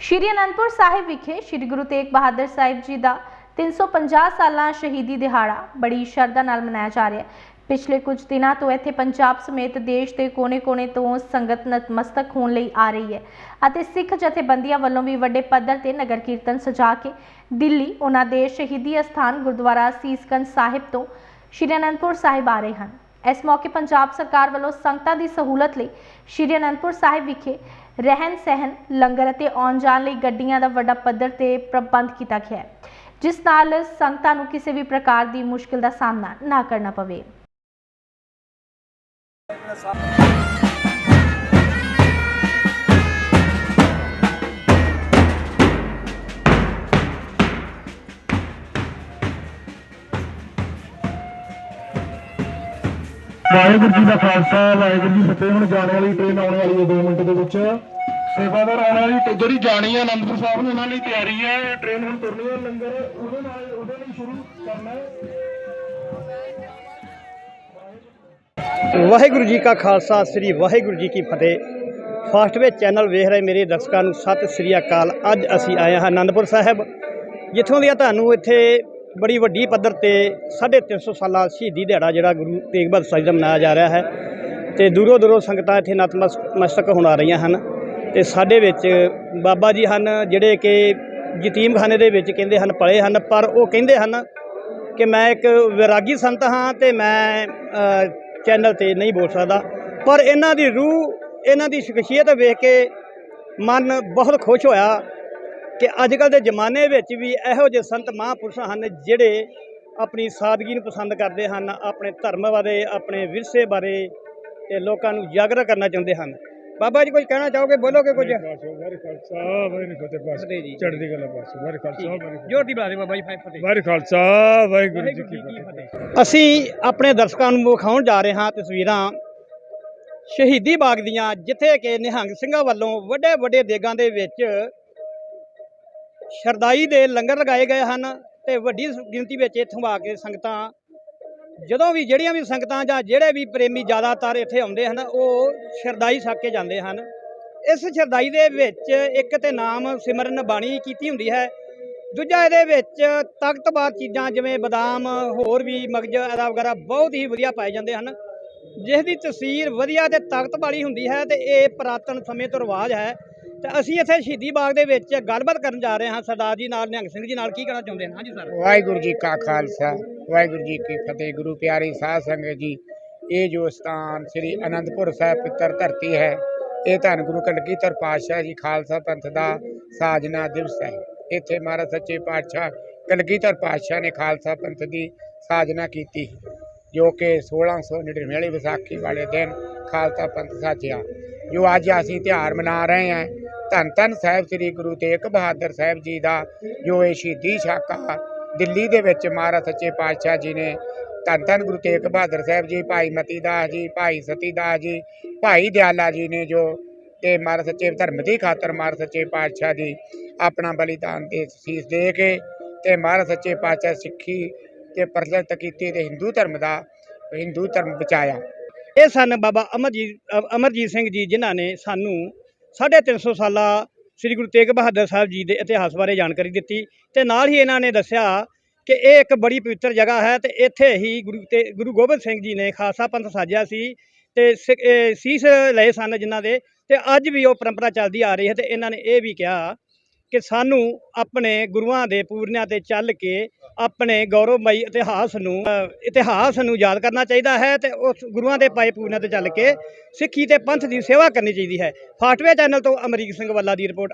ਸ਼੍ਰੀ ਅਨੰਦਪੁਰ ਸਾਹਿਬ ਵਿਖੇ ਸ਼੍ਰੀ ਗੁਰੂ ਤੇਗ ਬਹਾਦਰ ਸਾਹਿਬ ਜੀ ਦਾ 350 ਸਾਲਾਂ ਸ਼ਹੀਦੀ ਦਿਹਾੜਾ ਬੜੀ ਸ਼ਰਧਾ ਨਾਲ ਮਨਾਇਆ ਜਾ ਰਿਹਾ ਹੈ। ਪਿਛਲੇ ਕੁਝ ਦਿਨਾਂ ਤੋਂ ਇੱਥੇ ਪੰਜਾਬ ਸਮੇਤ ਦੇਸ਼ ਦੇ ਕੋਨੇ-ਕੋਨੇ ਤੋਂ ਸੰਗਤ ਨਤਮਸਤਕ ਹੋਣ ਲਈ ਆ ਰਹੀ ਹੈ ਅਤੇ ਸਿੱਖ ਜਥੇਬੰਦੀਆਂ ਵੱਲੋਂ ਵੀ ਵੱਡੇ ਪੱਧਰ ਤੇ ਨਗਰ ਕੀਰਤਨ ਸਜਾ ਕੇ ਦਿੱਲੀ, ਉਹਨਾਂ ਦੇ ਸ਼ਹੀਦੀ ਅਸਥਾਨ ਗੁਰਦੁਆਰਾ ਸੀਸਗੰਜ ਸਾਹਿਬ ਤੋਂ ਸ਼੍ਰੀ ਅਨੰਦਪੁਰ ਸਾਹਿਬ ਆ ਰਹੇ ਹਨ। ਇਸ ਮੌਕੇ ਪੰਜਾਬ ਸਰਕਾਰ ਵੱਲੋਂ ਸੰਗਤਾਂ ਦੀ ਸਹੂਲਤ ਲਈ ਸ਼੍ਰੀ ਅਨੰਦਪੁਰ ਸਾਹਿਬ ਵਿਖੇ ਰਹਿਣ ਸਹਿਣ, ਲੰਗਰ ਅਤੇ ਆਉਣ ਜਾਣ ਲਈ ਗੱਡੀਆਂ ਦਾ ਵੱਡਾ ਪੱਧਰ ਤੇ ਪ੍ਰਬੰਧ ਕੀਤਾ ਗਿਆ ਹੈ, ਜਿਸ ਨਾਲ ਸੰਗਤਾਂ ਨੂੰ ਕਿਸੇ ਵੀ ਪ੍ਰਕਾਰ ਦੀ ਮੁਸ਼ਕਿਲ ਦਾ ਸਾਹਮਣਾ ਨਾ ਕਰਨਾ ਪਵੇ। ਵਾਹਿਗੁਰੂ ਜੀ ਦਾ ਖਾਲਸਾ, ਵਾਹਿਗੁਰੂ ਜੀ ਫਤਿਹ। ਹੁਣ ਜਾਣ ਵਾਲੀ ਟ੍ਰੇਨ ਆਉਣ ਵਾਲੀ ਹੈ 2 ਮਿੰਟ ਦੇ ਵਿੱਚ। ਸੇਵਾਦਾਰ ਆਉਣ ਵਾਲੀ ਜਿਹੜੀ ਜਾਣੀ ਹੈ, ਅਨੰਦਪੁਰ ਸਾਹਿਬ ਨੂੰ ਉਹਨਾਂ ਲਈ ਤਿਆਰੀ ਹੈ। ਟ੍ਰੇਨ ਹੁਣ ਤੁਰਨੀ ਹੈ, ਲੰਗਰ ਉਹਦੇ ਨਾਲ, ਉਹਦੇ ਲਈ ਸ਼ੁਰੂ ਕਰਨਾ ਹੈ। ਵਾਹਿਗੁਰੂ ਜੀ ਕਾ ਖਾਲਸਾ, ਸ੍ਰੀ ਵਾਹਿਗੁਰੂ ਜੀ ਕੀ ਫਤਿਹ। ਫਾਸਟਵੇ ਚੈਨਲ ਵੇਖ ਰਹੇ ਮੇਰੇ ਦਰਸ਼ਕਾਂ ਨੂੰ, ਸਤਿ ਸ੍ਰੀ ਅਕਾਲ। ਅੱਜ ਅਸੀਂ ਆਏ ਹਾਂ ਆਨੰਦਪੁਰ ਸਾਹਿਬ, ਜਿੱਥੋਂ ਦੀਆਂ ਤੁਹਾਨੂੰ ਇੱਥੇ ਬੜੀ ਵੱਡੀ ਪੱਧਰ ਤੇ 350 ਸਾਲਾ ਸ਼ਹੀਦੀ ਦਿਹਾੜਾ ਜਿਹੜਾ ਗੁਰੂ ਤੇਗ ਬਹਾਦਰ ਸਾਹਿਬ ਦਾ ਮਨਾਇਆ ਜਾ ਰਿਹਾ ਹੈ। ਤੇ ਦੂਰੋਂ ਦੂਰੋਂ ਸੰਗਤਾਂ ਇੱਥੇ ਨਤਮਸਤਕ ਹੋਣ ਆ ਰਹੀਆਂ ਹਨ। ਤੇ ਸਾਡੇ ਵਿੱਚ ਬਾਬਾ ਜੀ ਹਨ, ਜਿਹੜੇ ਕਿ ਯਤੀਮਖਾਨੇ ਦੇ ਵਿੱਚ ਕਹਿੰਦੇ ਹਨ, ਪਲੇ ਹਨ, ਪਰ ਉਹ ਕਹਿੰਦੇ ਹਨ ਕਿ ਮੈਂ ਇੱਕ ਵਿਰਾਗੀ ਸੰਤ ਹਾਂ ਤੇ ਮੈਂ ਚੈਨਲ ਤੇ ਨਹੀਂ ਬੋਲ ਸਕਦਾ। ਪਰ ਇਹਨਾਂ ਦੀ ਰੂਹ, ਇਹਨਾਂ ਦੀ ਸ਼ਖਸੀਅਤ ਵੇਖ ਕੇ ਮਨ ਬਹੁਤ ਖੁਸ਼ ਹੋਇਆ। ਕਿ ਅੱਜ ਕੱਲ ਦੇ ਜ਼ਮਾਨੇ ਵਿੱਚ ਵੀ ਇਹੋ ਜਿਹੇ ਸੰਤ ਮਹਾਂਪੁਰਸ਼ ਹਨ ਜਿਹੜੇ ਆਪਣੀ ਸਾਦਗੀ ਨੂੰ ਪਸੰਦ ਕਰਦੇ ਹਨ ਆਪਣੇ ਧਰਮ ਬਾਰੇ ਆਪਣੇ ਵਿਰਸੇ ਬਾਰੇ ਤੇ ਲੋਕਾਂ ਨੂੰ ਜਾਗਰਤ ਕਰਨਾ ਚਾਹੁੰਦੇ ਹਨ। ਬਾਬਾ ਜੀ ਕੁਝ ਕਹਿਣਾ ਚਾਹੋਗੇ? ਬੋਲੋਗੇ ਕੁਝ? ਵਾਹਿਗੁਰੂ ਖਾਲਸਾ ਵਾਹਿਗੁਰੂ ਫਤਿਹ ਫਤਿਹ ਜੀ। ਚੜ੍ਹਦੀ ਕਲਾ ਪਾਸ ਵਾਹਿਗੁਰੂ ਖਾਲਸਾ ਵਾਹਿਗੁਰੂ ਜੋਰ ਦੀ ਬੁਲਾ ਦੇ ਬਾਬਾ ਜੀ ਫਤਿਹ ਵਾਹਿਗੁਰੂ ਖਾਲਸਾ ਵਾਹਿਗੁਰੂ ਜੀ ਕੀ ਫਤਿਹ। ਅਸੀਂ ਆਪਣੇ ਦਰਸ਼ਕਾਂ ਨੂੰ ਵਿਖਾਉਣ ਜਾ ਰਹੇ ਹਾਂ ਤਸਵੀਰਾਂ ਸ਼ਹੀਦੀ ਬਾਗ ਦੀਆਂ ਜਿੱਥੇ ਕਿ ਨਿਹੰਗ ਸਿੰਘਾਂ ਵੱਲੋਂ ਵੱਡੇ ਵੱਡੇ ਦੇਗਾਂ ਦੇ ਵਿੱਚ ਸ਼ਰਦਾਈ ਦੇ ਲੰਗਰ ਲਗਾਏ ਗਏ ਹਨ ਤੇ ਵੱਡੀ ਗਿਣਤੀ ਵਿੱਚ ਇੱਥੋਂ ਆ ਕੇ ਸੰਗਤਾਂ, ਜਦੋਂ ਵੀ ਜਿਹੜੀਆਂ ਵੀ ਸੰਗਤਾਂ ਜਾਂ ਜਿਹੜੇ ਵੀ ਪ੍ਰੇਮੀ ਜ਼ਿਆਦਾਤਰ ਇੱਥੇ ਆਉਂਦੇ ਹਨ, ਉਹ ਸ਼ਰਦਾਈ ਛਕ ਕੇ ਜਾਂਦੇ ਹਨ। ਇਸ ਸ਼ਰਦਾਈ ਦੇ ਵਿੱਚ ਇੱਕ ਤੇ ਨਾਮ ਸਿਮਰਨ ਬਾਣੀ ਕੀਤੀ ਹੁੰਦੀ ਹੈ, ਦੂਜਾ ਇਹਦੇ ਵਿੱਚ ਤਾਕਤਵਰ ਚੀਜ਼ਾਂ ਜਿਵੇਂ ਬਦਾਮ, ਹੋਰ ਵੀ ਮਗਜ ਇਹਦਾ ਵਗੈਰਾ ਬਹੁਤ ਹੀ ਵਧੀਆ ਪਾਏ ਜਾਂਦੇ ਹਨ। ਜਿਸ ਦੀ ਤਸਵੀਰ ਵਧੀਆ ਤੇ ਤਾਕਤ ਵਾਲੀ ਹੁੰਦੀ ਹੈ ਤੇ ਇਹ ਪੁਰਾਤਨ ਸਮੇਂ ਤੋਂ ਰਿਵਾਜ ਹੈ। ਤੇ ਅਸੀਂ ਇੱਥੇ ਸ਼ਹੀਦੀ ਬਾਗ ਦੇ ਵਿੱਚ ਗੱਲਬਾਤ ਕਰਨ ਜਾ ਰਹੇ ਹਾਂ ਸਰਦਾਰ ਜੀ ਨਾਲ, ਨਿਹੰਗ ਸਿੰਘ ਜੀ ਨਾਲ। ਕੀ ਕਹਿਣਾ ਚਾਹੁੰਦੇ ਹਨ? ਹਾਂਜੀ ਸਰ। ਵਾਹਿਗੁਰੂ ਜੀ ਕਾ ਖਾਲਸਾ, ਵਾਹਿਗੁਰੂ ਜੀ ਕੀ ਫਤਿਹ। ਗੁਰੂ ਪਿਆਰੀ ਸਾਧ ਸੰਗਤ ਜੀ, ਇਹ ਜੋ ਸਥਾਨ ਸ੍ਰੀ ਅਨੰਦਪੁਰ ਸਾਹਿਬ ਪਿੱਤਰ ਧਰਤੀ ਹੈ, ਇਹ ਧੰਨ ਗੁਰੂ ਕਲਗੀਧਰ ਪਾਤਸ਼ਾਹ ਜੀ ਖਾਲਸਾ ਪੰਥ ਦਾ ਸਾਜਨਾ ਦਿਵਸ ਹੈ। ਇੱਥੇ ਮਹਾਰਾਜ ਸੱਚੇ ਪਾਤਸ਼ਾਹ ਕਲਗੀਧਰ ਪਾਤਸ਼ਾਹ ਨੇ ਖਾਲਸਾ ਪੰਥ ਦੀ ਸਾਜਨਾ ਕੀਤੀ, ਜੋ ਕਿ 1699 ਵਾਲੀ ਵਿਸਾਖੀ ਵਾਲੇ ਦਿਨ ਖਾਲਸਾ ਪੰਥ ਸਾਜਿਆ। ਜੋ ਅੱਜ ਅਸੀਂ ਤਿਉਹਾਰ ਮਨਾ ਰਹੇ ਹਾਂ ਧੰਨ ਧੰਨ ਸਾਹਿਬ ਸ੍ਰੀ ਗੁਰੂ ਤੇਗ ਬਹਾਦਰ ਸਾਹਿਬ ਜੀ ਦਾ, ਜੋ ਇਹ ਸ਼ਹੀਦੀ ਸਾਕਾ ਦਿੱਲੀ ਦੇ ਵਿੱਚ ਮਹਾਰਾਜ ਸੱਚੇ ਪਾਤਸ਼ਾਹ ਜੀ ਨੇ, ਧੰਨ ਧੰਨ ਗੁਰੂ ਤੇਗ ਬਹਾਦਰ ਸਾਹਿਬ ਜੀ, ਭਾਈ ਮਤੀ ਦਾਸ ਜੀ, ਭਾਈ ਸਤੀ ਦਾਸ ਜੀ, ਭਾਈ ਦਿਆਲਾ ਜੀ ਨੇ ਜੋ ਤੇ ਮਹਾਰਾਜ ਸੱਚੇ ਧਰਮ ਦੀ ਖਾਤਰ ਮਹਾਰਾਜ ਸੱਚੇ ਪਾਤਸ਼ਾਹ ਜੀ ਆਪਣਾ ਬਲੀਦਾਨ ਤੇ ਸੀਸ ਦੇ ਕੇ ਤੇ ਮਹਾਰਾਜ ਸੱਚੇ ਪਾਤਸ਼ਾਹ ਸਿੱਖੀ ਤੇ ਪ੍ਰਚਲਿਤ ਕੀਤੀ ਤੇ ਹਿੰਦੂ ਧਰਮ ਦਾ, ਹਿੰਦੂ ਧਰਮ ਬਚਾਇਆ। ਇਹ ਸਨ ਬਾਬਾ ਅਮਰਜੀਤ ਅਮਰਜੀਤ ਸਿੰਘ ਜੀ ਜਿਨ੍ਹਾਂ ਨੇ ਸਾਨੂੰ 350 ਸਾਲਾ ਸ੍ਰੀ ਗੁਰੂ ਤੇਗ ਬਹਾਦਰ ਸਾਹਿਬ ਜੀ ਦੇ ਇਤਿਹਾਸ ਬਾਰੇ ਜਾਣਕਾਰੀ ਦਿੱਤੀ ਤੇ ਨਾਲ ਹੀ ਇਹਨਾਂ ਨੇ ਦੱਸਿਆ ਕਿ ਇਹ ਇੱਕ ਬੜੀ ਪਵਿੱਤਰ ਜਗ੍ਹਾ ਹੈ ਤੇ ਇੱਥੇ ਹੀ ਗੁਰੂ ਤੇ, ਗੁਰੂ ਗੋਬਿੰਦ ਸਿੰਘ ਜੀ ਨੇ ਖਾਲਸਾ ਪੰਥ ਸਾਜਿਆ ਸੀ ਤੇ ਸਿ- ਸੀਸ ਲਏ ਸਨ ਜਿਨ੍ਹਾਂ ਦੇ ਤੇ ਅੱਜ ਵੀ ਉਹ ਪਰੰਪਰਾ ਚੱਲਦੀ ਆ ਰਹੀ ਹੈ ਤੇ ਇਹਨਾਂ ਨੇ ਇਹ ਵੀ ਕਿਹਾ ਕਿ ਸਾਨੂੰ ਆਪਣੇ ਗੁਰੂਆਂ ਦੇ ਪੂਰਨਿਆਂ ਤੇ ਚੱਲ ਕੇ ਆਪਣੇ ਗੌਰਵਮਈ ਇਤਿਹਾਸ ਨੂੰ ਇਤਿਹਾਸ ਨੂੰ ਯਾਦ ਕਰਨਾ ਚਾਹੀਦਾ ਹੈ ਤੇ ਉਸ ਗੁਰੂਆਂ ਦੇ ਪਾਏ ਪੂਰਨਿਆਂ ਤੇ ਚੱਲ ਕੇ ਸਿੱਖੀ ਤੇ ਪੰਥ ਦੀ ਸੇਵਾ ਕਰਨੀ ਚਾਹੀਦੀ ਹੈ। ਫਾਟਵੇ ਚੈਨਲ ਤੋਂ ਅਮਰੀਕ ਸਿੰਘ ਵੱਲਾ ਦੀ ਰਿਪੋਰਟ।